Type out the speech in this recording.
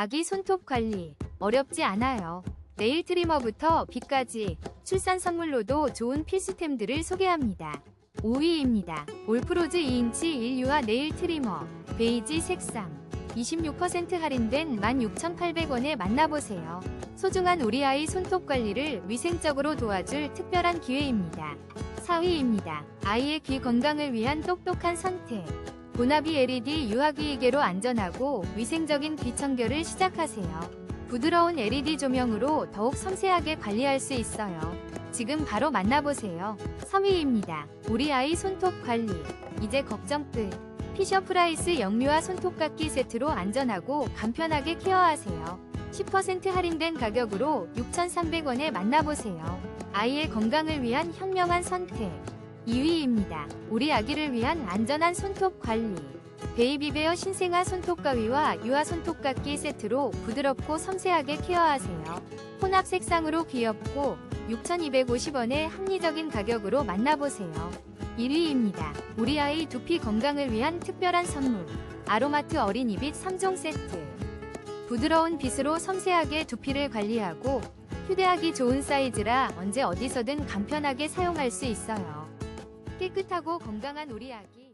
아기 손톱 관리 어렵지 않아요. 네일 트리머부터 빗까지 출산 선물로도 좋은 필수템들을 소개합니다. 5위입니다. 올프로즈 2인치 1유화 네일 트리머 베이지 색상 26% 할인된 16,800원에 만나보세요. 소중한 우리 아이 손톱 관리를 위생적으로 도와줄 특별한 기회입니다. 4위입니다. 아이의 귀 건강을 위한 똑똑한 선택. 보나비 LED 유화기기계로 안전하고 위생적인 귀 청결을 시작하세요. 부드러운 LED 조명으로 더욱 섬세하게 관리할 수 있어요. 지금 바로 만나보세요. 3위입니다. 우리 아이 손톱 관리. 이제 걱정 끝. 피셔프라이스 영유아 손톱깎이 세트로 안전하고 간편하게 케어하세요. 10% 할인된 가격으로 6,300원에 만나보세요. 아이의 건강을 위한 현명한 선택. 2위입니다. 우리 아기를 위한 안전한 손톱 관리. 베이비베어 신생아 손톱가위와 유아 손톱깎이 세트로 부드럽고 섬세하게 케어하세요. 혼합 색상으로 귀엽고 6,250원의 합리적인 가격으로 만나보세요. 1위입니다. 우리 아이 두피 건강을 위한 특별한 선물. 아로마트 어린이빛 3종 세트. 부드러운 빗으로 섬세하게 두피를 관리하고 휴대하기 좋은 사이즈라 언제 어디서든 간편하게 사용할 수 있어요. 깨끗하고 건강한 우리 아기.